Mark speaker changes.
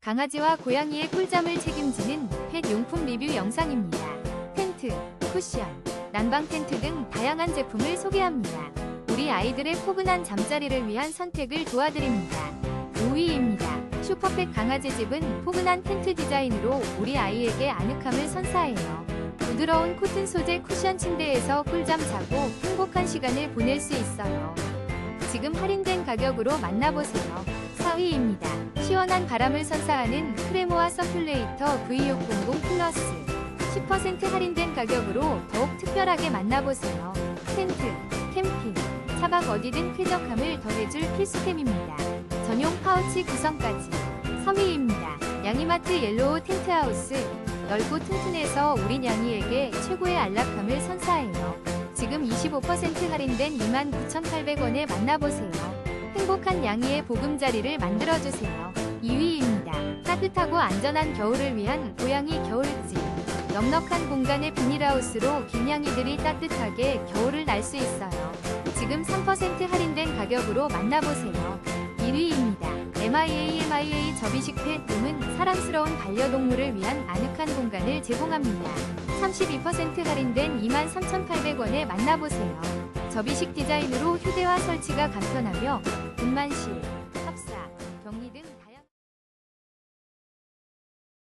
Speaker 1: 강아지와 고양이의 꿀잠을 책임지는 펫 용품 리뷰 영상입니다. 텐트, 쿠션, 난방 텐트 등 다양한 제품을 소개합니다. 우리 아이들의 포근한 잠자리를 위한 선택을 도와드립니다. 5위입니다. 슈퍼펫 강아지 집은 포근한 텐트 디자인으로 우리 아이에게 아늑함을 선사해요. 부드러운 코튼 소재 쿠션 침대에서 꿀잠 자고 행복한 시간을 보낼 수 있어요. 지금 할인된 가격으로 만나보세요. 4위입니다. 시원한 바람을 선사하는 크레모아 서큘레이터 V600 플러스 10% 할인된 가격으로 더욱 특별하게 만나보세요. 텐트, 캠핑, 차박 어디든 쾌적함을 더해줄 필수템입니다. 전용 파우치 구성까지 3위입니다. 양이마트 옐로우 텐트하우스 넓고 튼튼해서 우리 양이에게 최고의 안락함을 선사해요. 지금 25% 할인된 29,800원에 만나보세요. 행복한 양이의 보금자리를 만들어주세요. 2위입니다. 따뜻하고 안전한 겨울을 위한 고양이 겨울집. 넉넉한 공간의 비닐하우스로 긴양이들이 따뜻하게 겨울을 날 수 있어요. 지금 3% 할인된 가격으로 만나보세요. 1위입니다. MIA MIA 접이식 펫룸은 사랑스러운 반려동물을 위한 아늑한 공간을 제공합니다. 32% 할인된 23,800원에 만나보세요. 접이식 디자인으로 휴대와 설치가 간편하며 분만실, 합사, 격리 등